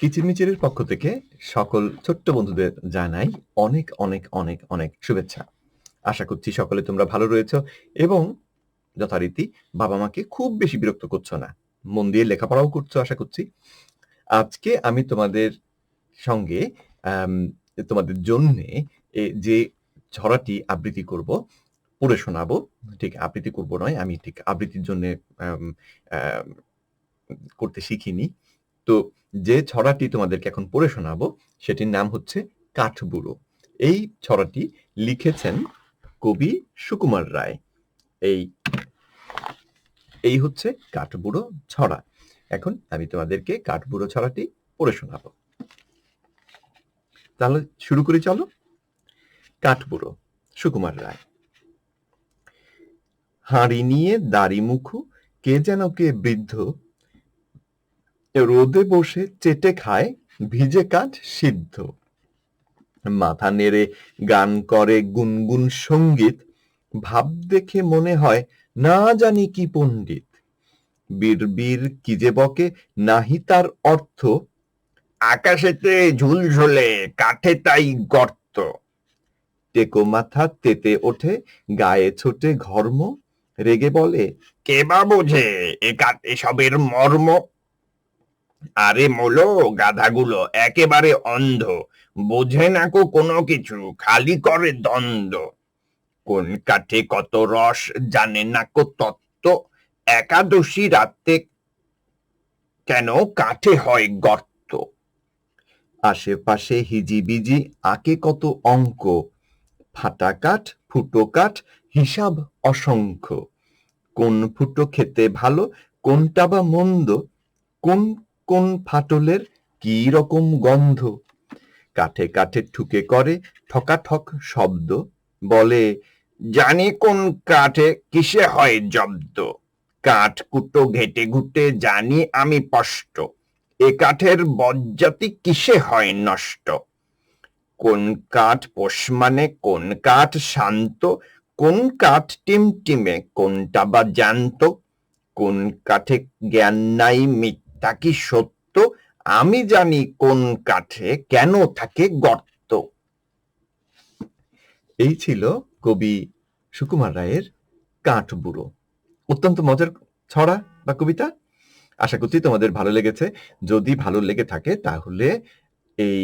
কিচিরমিচিরের পক্ষ থেকে সকল ছোট্ট বন্ধুদের জানাই অনেক অনেক অনেক অনেক শুভেচ্ছা। আশা করছি সকলে তোমরা ভালো রয়েছ এবং যথারীতি বাবা মাকে খুব বেশি বিরক্ত করছ না। মন দিয়ে লেখাপড়াও করছ, আশা করছি। আজকে আমি তোমাদের সঙ্গে তোমাদের জন্যে যে ছড়াটি আবৃত্তি করব, পড়ে শোনাবো। ঠিক আবৃত্তি করব নয়, আমি ঠিক আবৃত্তির জন্য করতে শিখিনি। তো যে ছড়াটি তোমাদেরকে এখন পড়ে শোনাবো, সেটির নাম হচ্ছে কাঠবুড়ো। এই ছড়াটি লিখেছেন কবি সুকুমার রায়। এই এই হচ্ছে কাঠবুড়ো ছড়া। এখন আমি তোমাদেরকে কাঠবুড়ো ছড়াটি পড়ে শোনাবো। তাহলে শুরু করি চলো। কাঠবুড়ো, সুকুমার রায়। হাঁড়ি নিয়ে দাড়ি মুখু, কে যেন কে বৃদ্ধ রোদে বসে চেটে খায় ভিজে কাঠ সিদ্ধ। মাথা নেড়ে গান করে গুনগুন সংগীত ভাব দেখে মনে হয় না জানি কি পণ্ডিত। বীর কি যে বকে নাহি তার অর্থ। আকাশেতে ঝুলঝুলে কাঠে তাই গর্ত। টেকো মাথা তেতে ওঠে গায়ে ছোটে ঘর্ম। রেগে বলে কে বা বোঝে এ কাঠ এসবের মর্ম? আরে মোলো, গাধাগুলো একেবারে অন্ধ। বোঝে না কো কোনো কিছু, খালি করে দ্বন্দ্ব। কোন কাঠে কত রস, জানে না কো তত্ত্ব। একাদশী রাতে কেন কাঠে হয় গর্ত? আশেপাশে হিজিবিজি, আকে কত অঙ্ক। ফাটা কাঠ, ফুটো কাঠ, হিসাব অসংখ্য। কোন ফুটো খেতে ভালো, কোনটা বা মন্দ, কোন কোন ফাটলের কি রকম গন্ধ? কাঠে কাঠে ঠুকে করে ঠকাঠক শব্দ। বলে, জানি কোন কাঠে কিসে হয় জব্দ। কাঠ কুটো ঘেটে ঘুটে জানি আমি স্পষ্ট। এ কাঠের বজ্জাতি কিসে হয় নষ্ট? কোন কাঠ পোষ মানে কোন কাঠ শান্ত? কোন কাঠ টিমটিমে কোনটা বা জ্যান্ত? কোন কাঠে জ্ঞান নাই মিথ্যা কি সত্য? আমি জানি কোন কাঠে কেন থাকে গর্ত। এই ছিল কবি সুকুমার রায়ের কাঠবুড়ো অত্যন্ত মজার ছড়া বা কবিতা। আশা করছি তোমাদের ভালো লেগেছে। যদি ভালো লেগে থাকে তাহলে এই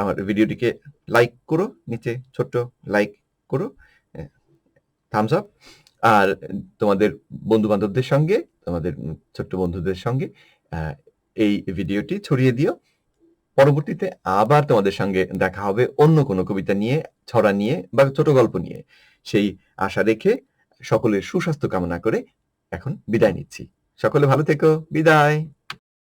আমার ভিডিওটিকে লাইক করো, নিচে ছোট্ট লাইক করো থামস আপ আর তোমাদের বন্ধু বান্ধবদের সঙ্গে, তোমাদের ছোট্ট বন্ধুদের সঙ্গে এই ভিডিওটি ছড়িয়ে দিও। পরবর্তীতে আবার তোমাদের সঙ্গে দেখা হবে অন্য কোনো কবিতা নিয়ে, ছড়া নিয়ে বা ছোট গল্প নিয়ে। সেই আশা রেখে সকলের সুস্বাস্থ্য কামনা করে এখন বিদায় নিচ্ছি। সকলে ভালো থেকো। বিদায়।